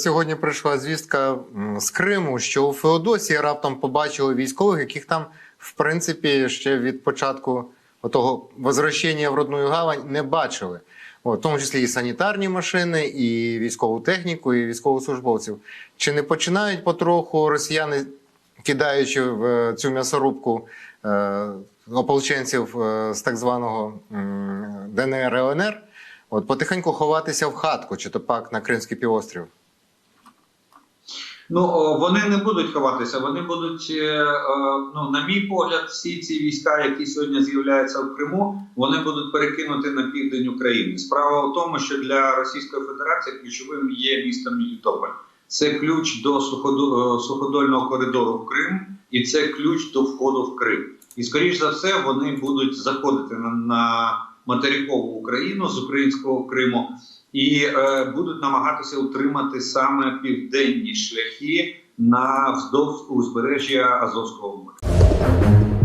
Сьогодні прийшла звістка з Криму, що у Феодосії раптом побачили військових, яких там, в принципі, ще від початку того возвращення в родну гавань не бачили. От, в тому числі і санітарні машини, і військову техніку, і військовослужбовців. Чи не починають потроху росіяни, кидаючи в е, цю м'ясорубку е, ополченців е, з так званого ДНР ЛНР, от потихеньку ховатися в хатку, чи то пак на Кримський півострів? Ну вони не будуть ховатися. Вони будуть, е, е, ну на мій погляд, всі ці війська, які сьогодні з'являються в Криму, вони будуть перекинуті на південь України. Справа в тому, що для Російської Федерації ключовим є місто Мелітополь. Це ключ до е, суходольного коридору в Крим, і це ключ до входу в Крим. І скоріш за все вони будуть заходити на, на материкову Україну з українського Криму і е, будуть намагатися утримати саме південні шляхи на вздовж узбережжя Азовського моря.